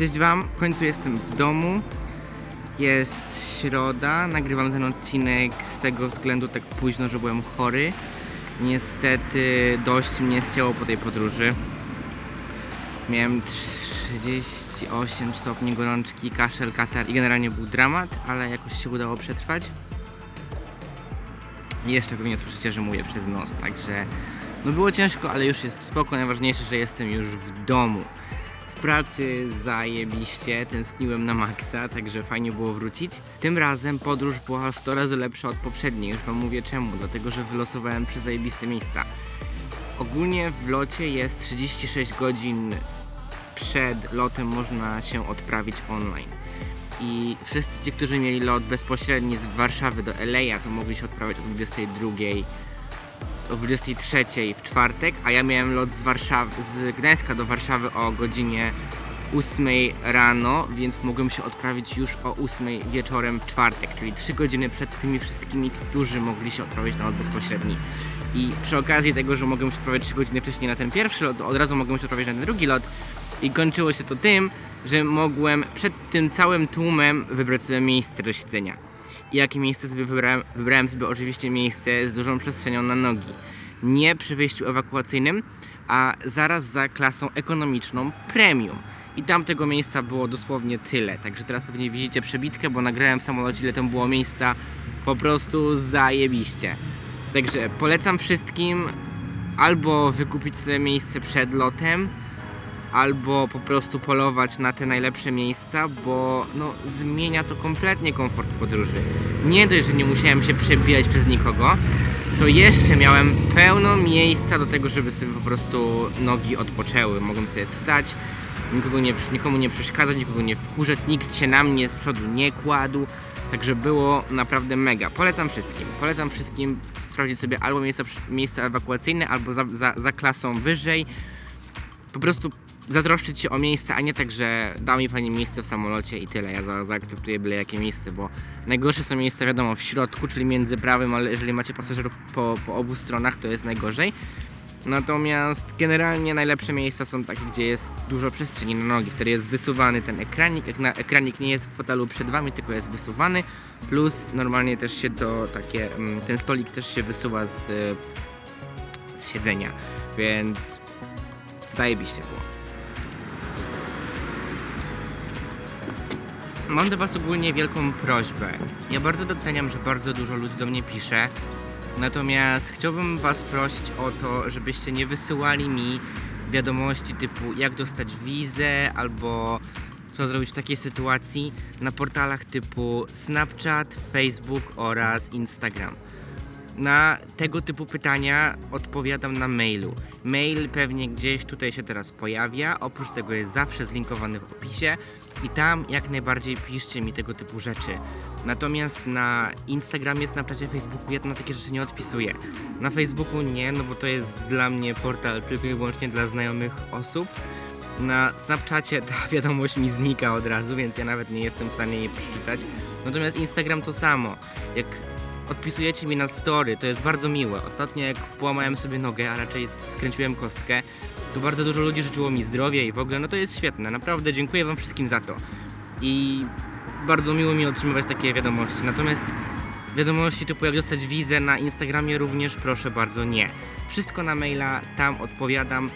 Cześć Wam, w końcu jestem w domu. Jest środa, nagrywam ten odcinek z tego względu tak późno, że byłem chory. Niestety dość mnie zcięło po tej podróży. Miałem 38 stopni gorączki, kaszel, katar i generalnie był dramat, ale jakoś się udało przetrwać. I jeszcze pewnie słyszycie, że mówię przez nos, także no było ciężko, ale już jest spoko. Najważniejsze, że jestem już w domu. Pracy zajebiście, tęskniłem na maksa, także fajnie było wrócić. Tym razem podróż była 100 razy lepsza od poprzedniej, już wam mówię czemu, dlatego że wylosowałem przy zajebiste miejsca. Ogólnie w locie jest 36 godzin przed lotem można się odprawić online. I wszyscy ci, którzy mieli lot bezpośredni z Warszawy do LA, to mogli się odprawiać o 22 o 23 w czwartek, a ja miałem lot z Warszawy, z Gdańska do Warszawy o godzinie 8 rano, więc mogłem się odprawić już o 8 wieczorem w czwartek, czyli 3 godziny przed tymi wszystkimi, którzy mogli się odprawić na lot bezpośredni. I przy okazji tego, że mogłem się odprawić 3 godziny wcześniej na ten pierwszy lot, od razu mogłem się odprawić na ten drugi lot i kończyło się to tym, że mogłem przed tym całym tłumem wybrać sobie miejsce do siedzenia. Jakie miejsce sobie wybrałem? Wybrałem sobie oczywiście miejsce z dużą przestrzenią na nogi. Nie przy wyjściu ewakuacyjnym, a zaraz za klasą ekonomiczną premium. I tam tego miejsca było dosłownie tyle. Także teraz pewnie widzicie przebitkę, bo nagrałem w samolocie, ile tam było miejsca. Po prostu zajebiście. Także polecam wszystkim albo wykupić sobie miejsce przed lotem, albo po prostu polować na te najlepsze miejsca, bo no, zmienia to kompletnie komfort podróży. Nie dość, że nie musiałem się przebijać przez nikogo, to jeszcze miałem pełno miejsca do tego, żeby sobie po prostu nogi odpoczęły. Mogłem sobie wstać, nikogo nie, nikomu nie przeszkadzać, nikogo nie wkurzać, nikt się na mnie z przodu nie kładł. Także było naprawdę mega. Polecam wszystkim. Polecam wszystkim sprawdzić sobie albo miejsca, miejsca ewakuacyjne, albo za, za, za klasą wyżej po prostu zatroszczyć się o miejsce, a nie tak, że da mi pani miejsce w samolocie i tyle. Ja za, zaakceptuję byle jakie miejsce, bo najgorsze są miejsca, wiadomo, w środku, czyli między prawym, ale jeżeli macie pasażerów po, po obu stronach, to jest najgorzej. Natomiast generalnie najlepsze miejsca są takie, gdzie jest dużo przestrzeni na nogi, wtedy jest wysuwany ten ekranik. Ekranik nie jest w fotelu przed wami, tylko jest wysuwany. Plus normalnie też się to takie, mm, ten stolik też się wysuwa z, z siedzenia, więc zajebiście było. Mam do Was ogólnie wielką prośbę. Ja bardzo doceniam, że bardzo dużo ludzi do mnie pisze. Natomiast chciałbym Was prosić o to, żebyście nie wysyłali mi wiadomości typu jak dostać wizę albo co zrobić w takiej sytuacji na portalach typu Snapchat, Facebook oraz Instagram. Na tego typu pytania odpowiadam na mailu. Mail pewnie gdzieś tutaj się teraz pojawia, oprócz tego jest zawsze zlinkowany w opisie i tam jak najbardziej piszcie mi tego typu rzeczy. Natomiast na Instagramie, Snapchacie, Facebooku ja na takie rzeczy nie odpisuję. Na Facebooku nie, no bo to jest dla mnie portal tylko i wyłącznie dla znajomych osób. Na Snapchacie ta wiadomość mi znika od razu, więc ja nawet nie jestem w stanie jej przeczytać. Natomiast Instagram to samo. Jak odpisujecie mi na story, to jest bardzo miłe. Ostatnio jak połamałem sobie nogę, a raczej skręciłem kostkę, to bardzo dużo ludzi życzyło mi zdrowia i w ogóle, no to jest świetne. Naprawdę dziękuję wam wszystkim za to. I bardzo miło mi otrzymywać takie wiadomości. Natomiast wiadomości typu jak dostać wizę na Instagramie również proszę bardzo nie. Wszystko na maila, tam odpowiadam.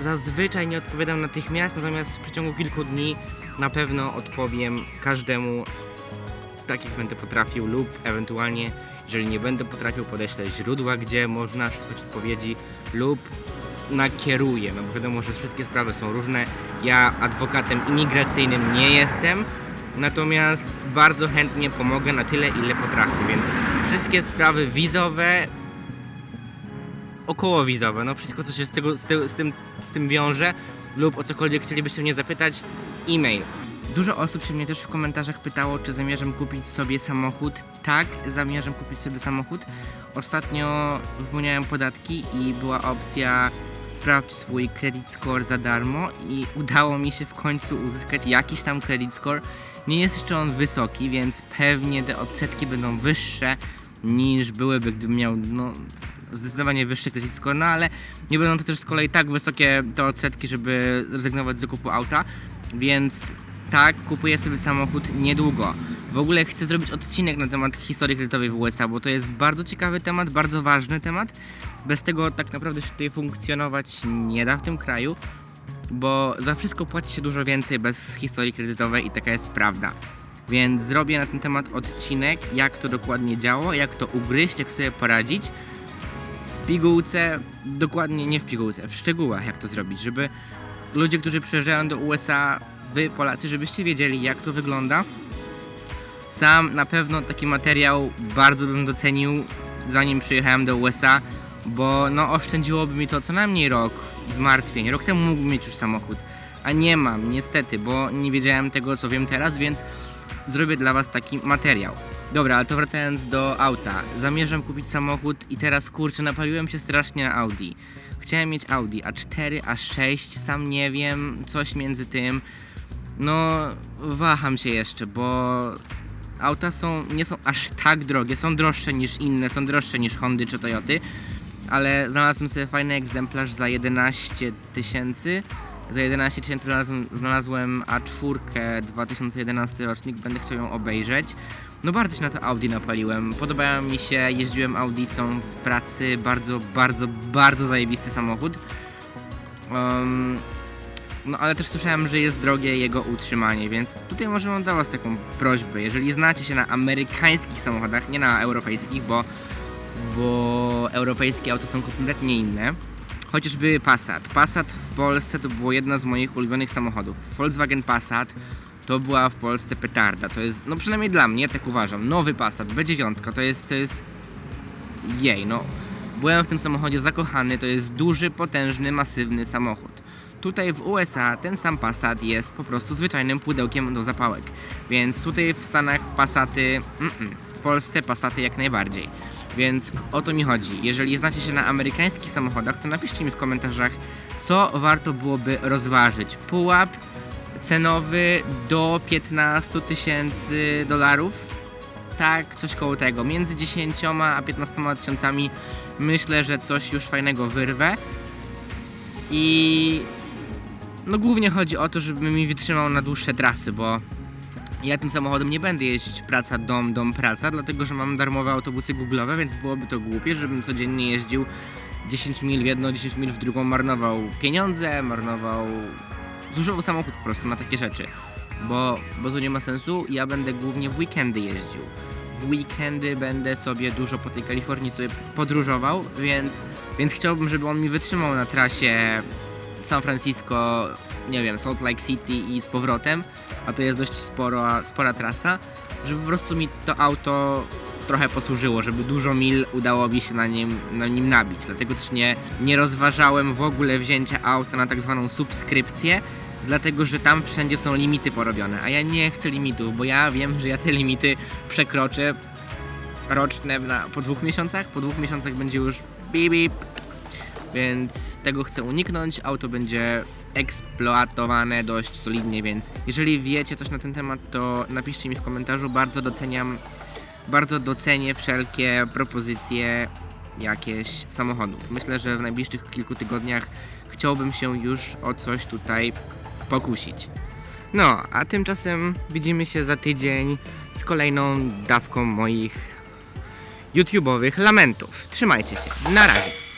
Zazwyczaj nie odpowiadam natychmiast, natomiast w przeciągu kilku dni na pewno odpowiem każdemu tak jak będę potrafił lub ewentualnie jeżeli nie będę potrafił podeślę źródła, gdzie można szukać odpowiedzi lub nakieruję, no bo wiadomo, że wszystkie sprawy są różne. Ja adwokatem imigracyjnym nie jestem, natomiast bardzo chętnie pomogę na tyle, ile potrafię, więc wszystkie sprawy wizowe, około wizowe, no wszystko co się z, tego, z, ty- z, tym, z tym wiąże lub o cokolwiek chcielibyście mnie zapytać, e-mail. Dużo osób się mnie też w komentarzach pytało, czy zamierzam kupić sobie samochód. Tak, zamierzam kupić sobie samochód. Ostatnio wypełniałem podatki i była opcja sprawdź swój credit score za darmo i udało mi się w końcu uzyskać jakiś tam credit score. Nie jest jeszcze on wysoki, więc pewnie te odsetki będą wyższe niż byłyby, gdybym miał no, zdecydowanie wyższy credit score, no ale nie będą to też z kolei tak wysokie te odsetki, żeby zrezygnować z zakupu auta. Więc tak, kupuję sobie samochód niedługo. W ogóle chcę zrobić odcinek na temat historii kredytowej w USA, bo to jest bardzo ciekawy temat, bardzo ważny temat. Bez tego tak naprawdę się tutaj funkcjonować nie da w tym kraju, bo za wszystko płaci się dużo więcej bez historii kredytowej i taka jest prawda. Więc zrobię na ten temat odcinek, jak to dokładnie działo, jak to ugryźć, jak sobie poradzić. W pigułce, dokładnie nie w pigułce, w szczegółach jak to zrobić, żeby ludzie, którzy przyjeżdżają do USA, wy Polacy, żebyście wiedzieli jak to wygląda. Sam na pewno taki materiał bardzo bym docenił zanim przyjechałem do USA, bo no oszczędziłoby mi to co najmniej rok zmartwień. Rok temu mógłbym mieć już samochód, a nie mam niestety, bo nie wiedziałem tego co wiem teraz, więc zrobię dla was taki materiał. Dobra, ale to wracając do auta. Zamierzam kupić samochód i teraz kurczę, napaliłem się strasznie na Audi. Chciałem mieć Audi A4, A6, sam nie wiem, coś między tym. No, waham się jeszcze, bo auta są, nie są aż tak drogie, są droższe niż inne, są droższe niż Hondy czy Toyoty, ale znalazłem sobie fajny egzemplarz za 11 tysięcy. Za 11 tysięcy znalazłem, znalazłem A4 2011 rocznik, będę chciał ją obejrzeć. No bardzo się na to Audi napaliłem, podobają mi się, jeździłem Audicą w pracy, bardzo, bardzo, bardzo zajebisty samochód. Um, no ale też słyszałem, że jest drogie jego utrzymanie, więc tutaj może mam dla was taką prośbę. Jeżeli znacie się na amerykańskich samochodach, nie na europejskich, bo, bo europejskie auto są kompletnie inne. Chociażby Passat. Passat w Polsce to było jedno z moich ulubionych samochodów. Volkswagen Passat to była w Polsce petarda. To jest, no przynajmniej dla mnie, tak uważam, nowy Passat, B9, to jest, to jest jej, no. Byłem w tym samochodzie zakochany, to jest duży, potężny, masywny samochód. Tutaj w USA ten sam Passat jest po prostu zwyczajnym pudełkiem do zapałek. Więc tutaj w Stanach Passaty, mm -mm, w Polsce Passaty jak najbardziej. Więc o to mi chodzi. Jeżeli znacie się na amerykańskich samochodach, to napiszcie mi w komentarzach, co warto byłoby rozważyć. Pułap cenowy do 15 tysięcy dolarów. Tak, coś koło tego. Między 10 a 15 tysiącami myślę, że coś już fajnego wyrwę. I no głównie chodzi o to, żeby mi wytrzymał na dłuższe trasy, bo ja tym samochodem nie będę jeździć praca, dom, dom, praca, dlatego że mam darmowe autobusy google'owe, więc byłoby to głupie, żebym codziennie jeździł 10 mil w jedną, 10 mil w drugą, marnował pieniądze, marnował... zużywał samochód po prostu na takie rzeczy, bo, bo to nie ma sensu, ja będę głównie w weekendy jeździł. W weekendy będę sobie dużo po tej Kalifornii sobie podróżował, więc, więc chciałbym, żeby on mi wytrzymał na trasie San Francisco, nie wiem, Salt Lake City i z powrotem, a to jest dość spora, spora trasa, żeby po prostu mi to auto trochę posłużyło, żeby dużo mil udało mi się na nim, na nim nabić. Dlatego też nie, nie rozważałem w ogóle wzięcia auta na tak zwaną subskrypcję, dlatego że tam wszędzie są limity porobione, a ja nie chcę limitów, bo ja wiem, że ja te limity przekroczę roczne na, po dwóch miesiącach. Po dwóch miesiącach będzie już bip, bip, więc tego chcę uniknąć. Auto będzie eksploatowane dość solidnie, więc jeżeli wiecie coś na ten temat, to napiszcie mi w komentarzu. Bardzo doceniam, bardzo docenię wszelkie propozycje jakieś samochodów. Myślę, że w najbliższych kilku tygodniach chciałbym się już o coś tutaj pokusić. No, a tymczasem widzimy się za tydzień z kolejną dawką moich YouTube'owych lamentów. Trzymajcie się. Na razie.